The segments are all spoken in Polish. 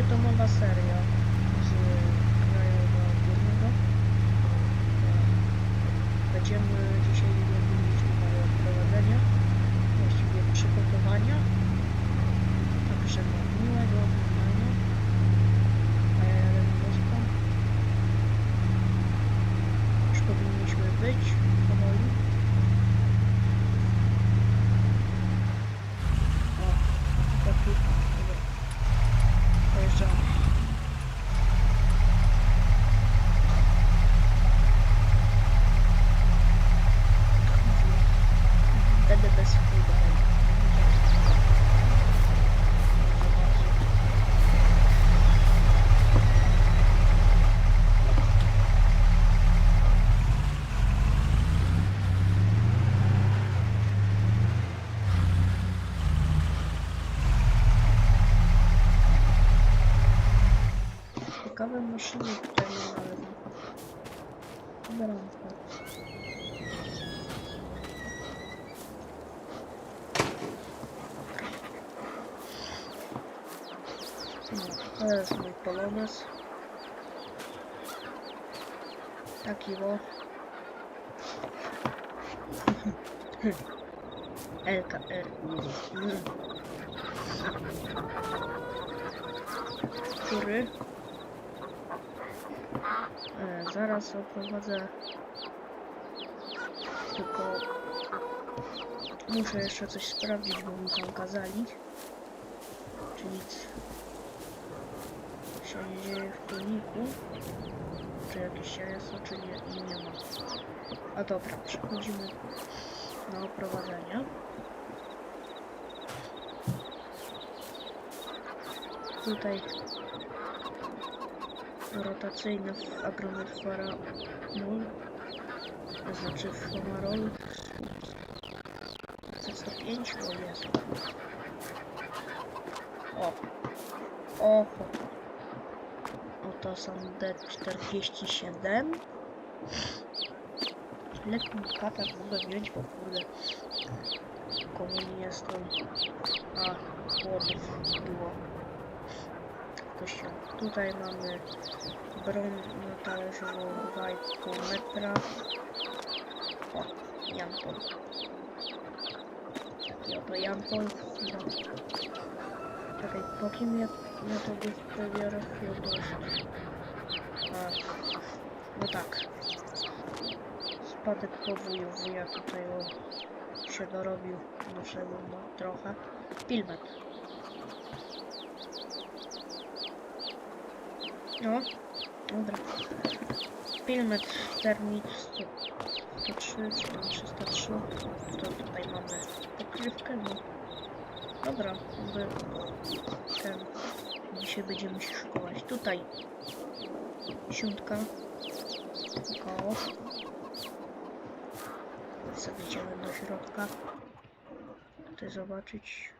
to nowa seria z Krajowa Górnego. Będziemy dzisiaj robić tutaj prowadzenia, właściwie przygotowania. Także miłego oglądania. A ja jadę na wyspę. Już powinniśmy być powoli. O, taka piłka. Dobra. Pojeżdżamy. Będę bez chuda. Ciekawe maszyny tutaj nie należą. Bramka. No, to jest mój polones. Taki o. LKR. Mm. Który? E, zaraz oprowadzę. Tylko muszę jeszcze coś sprawdzić, bo mi tam kazali. Czy nic nie dzieje w silniku. Czy jakieś jajo, czy nie, nie ma. A dobra, przechodzimy na oprowadzenie. Tutaj rotacyjne w agrometfara mol, to znaczy w Homarol C105, o jest. O, oho. Oto są D47. Lekki katar mogę wziąć, bo kurde komu nie jestem. A, chłodów było w kościele. Tutaj mamy broń talerzową 2,5 metra. O, Jampol. Taki oto Jampol. No. Czekaj, po kim ja, ja to wybiorę Fiodor? A, no tak. Spadek po wuju. Wuja tutaj o, się dorobił naszego no, trochę. Pilmet. No, dobra. Pilmet termit 100, 103, czy tam 303. To tutaj mamy pokrywkę, no. Dobra, jakby ten. Dzisiaj będziemy się szykować. Tutaj siuntka. Koło. Sobie idziemy do środka. Tutaj zobaczyć.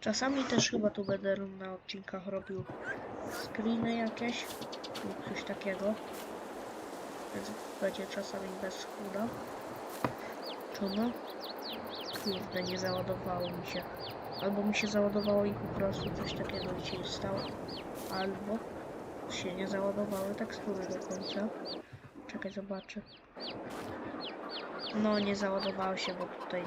Czasami też chyba tu będę na odcinkach robił screeny jakieś lub coś takiego. Więc będzie czasami bez chuda. No. Kurde, nie załadowało mi się. Albo mi się załadowało i po prostu coś takiego dzisiaj stało. Albo się nie załadowały tekstury do końca. Czekaj, zobaczę. No, nie załadowały się, bo tutaj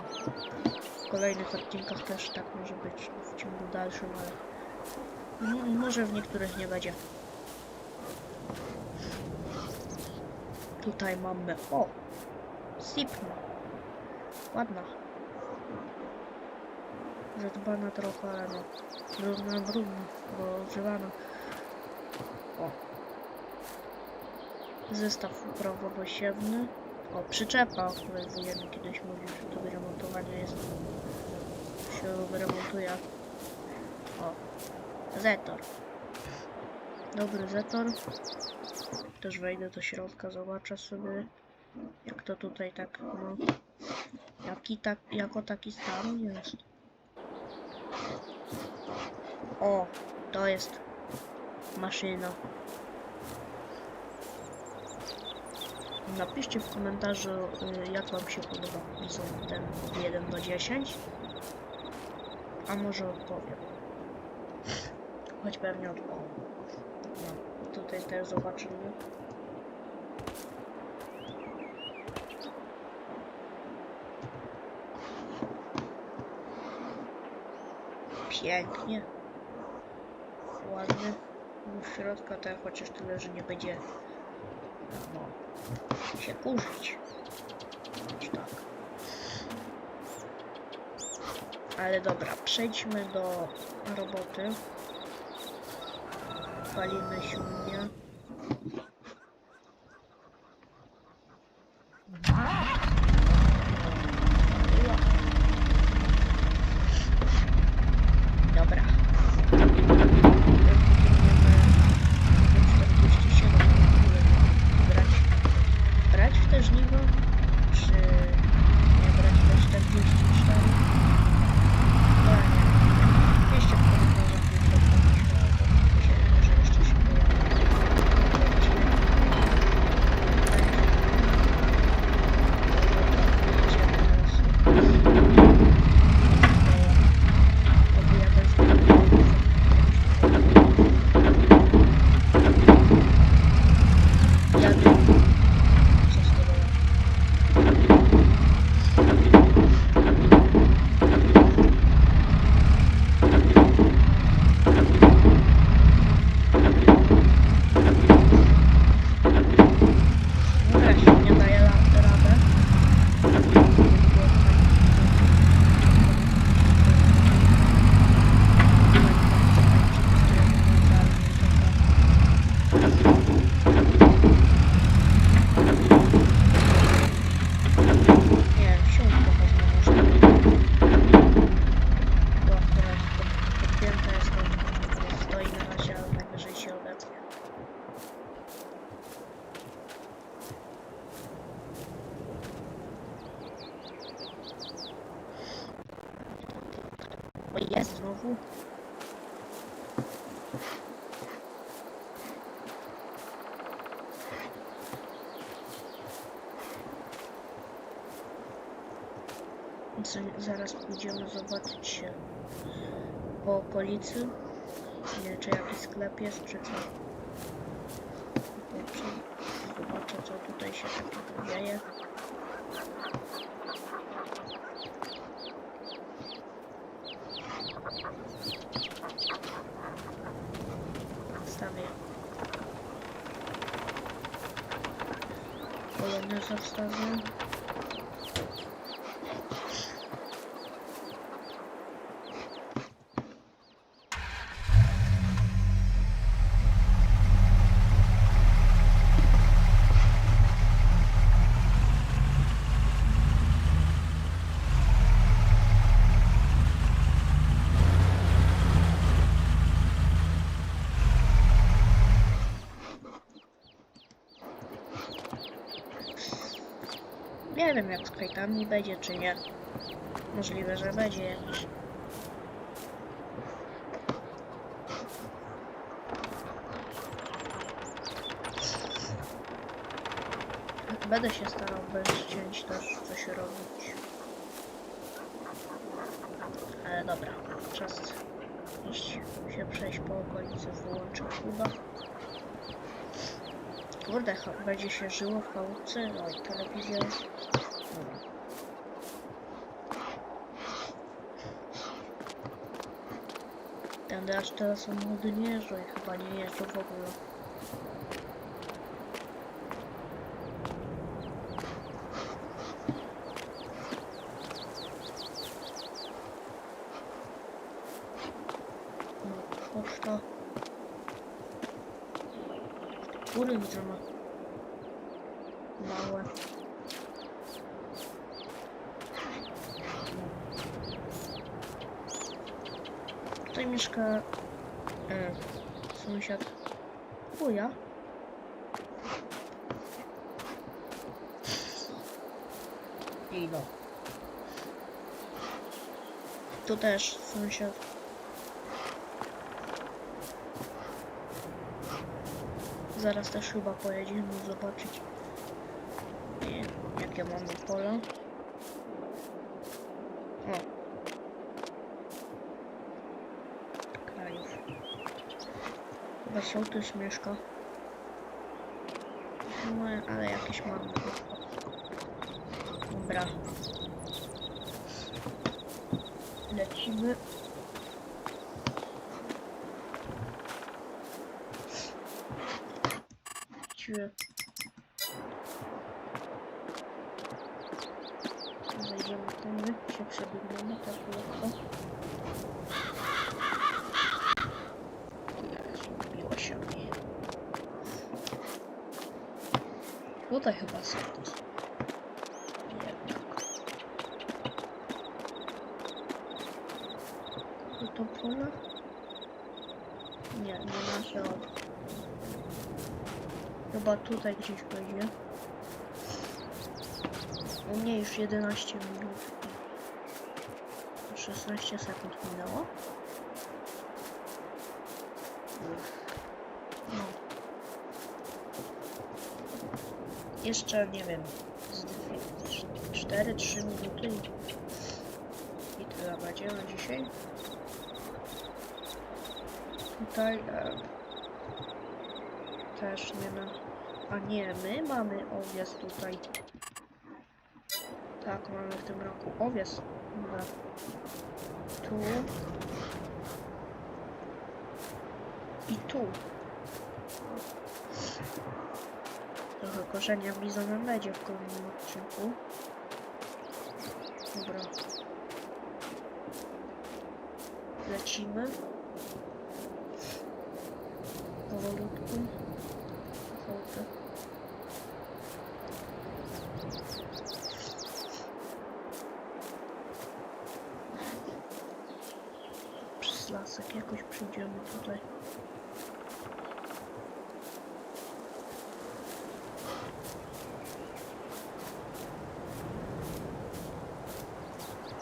w kolejnych odcinkach też tak może być w ciągu dalszym, ale m- może w niektórych nie będzie. Tutaj mamy, o, Sipna. Ładna. Zadbana trochę, ale no, brudna, brudna, bo używana. O. Zestaw uprawowosiewny. O, przyczepa, o której wujemy kiedyś mówił, że to wyremontowanie jest. Się wyremontuje. O. Zetor. Dobry Zetor. Też wejdę do środka, zobaczę sobie jak to tutaj tak, no. Jaki tak, jako taki stan jest. O, to jest maszyna. Napiszcie w komentarzu, y, jak Wam się podoba Bizon ten od 1 do 10. A może odpowiem. Choć pewnie odpowiem. Tutaj też zobaczymy. Pięknie. Ładny. No, w środka to chociaż tyle, że nie będzie no, się kurzyć. Tak. Ale dobra, przejdźmy do roboty. Palimy silnie. Dobra. Brać, brać w te żniwo, czy nie brać te 44? Chyba nie. Jeszcze w komentarzach jutro pomyślę, albo się, że jeszcze się pojawi. Jadę. Co z tobą? Dobra, się nie daje la- radę. Nie, wsiąść po prostu można. Bo akurat pod- podpięte jest to, stoi na razie, ale najwyżej się odetnie. O jest znowu. Zaraz pójdziemy zobaczyć się po okolicy. Nie, czy jakiś sklep jest, czy co. Zobaczę, co tutaj się takiego dzieje. fazla. Nie wiem jak z krajkami będzie czy nie. Możliwe, że będzie jakiś. Będę się starał bez cięć też coś robić. Ale dobra, czas iść się przejść po okolicy, wyłączyć chyba. Kurde, będzie się żyło w chałupce, no i telewizja Tędy aż teraz samochody nie jeżdżą i chyba nie jeżdżą w ogóle. No, poczta. Góry ma. Małe. Tutaj mieszka e, sąsiad wuja. I no. Tu też sąsiad. Zaraz też chyba pojedziemy zobaczyć I jakie mamy pola? O. Krajów. Chyba sołtys mieszka. No, ale jakieś mamy. Dobra. Lecimy. Cię. Zejdziemy tędy, się przebiegniemy tak lekko. Jezu, biło się mi. Tutaj chyba są. Jednak. I to pole? Nie, nie ma środka. Chyba tutaj gdzieś będzie. U mnie już 11 minut. i 16 sekund minęło. Jeszcze nie wiem. 4-3 minuty i, tyle będzie na dzisiaj. Tutaj e, też nie ma. A nie, my mamy owiec tutaj. Tak, mamy w tym roku owiec. Dobra. Tu. I tu. Trochę korzenia blizo nam będzie w kolejnym odcinku. Dobra. Lecimy. Powolutku. Hołdy. Przez lasek jakoś przyjdziemy tutaj.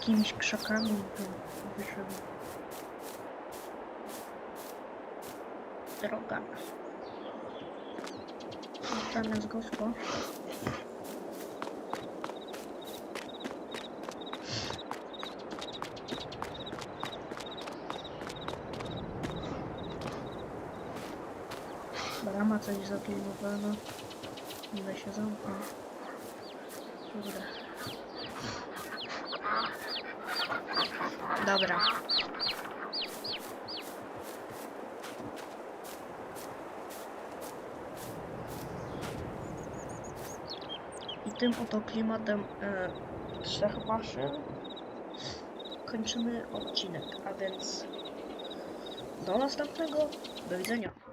Jakimiś krzakami bym wyszedł. Droga. Tam jest gospo. Brama coś zaklinowano. Ile się zamknął. Kurde. Dobra. I tym oto klimatem e, trzech maszyn kończymy odcinek, a więc do następnego. Do widzenia.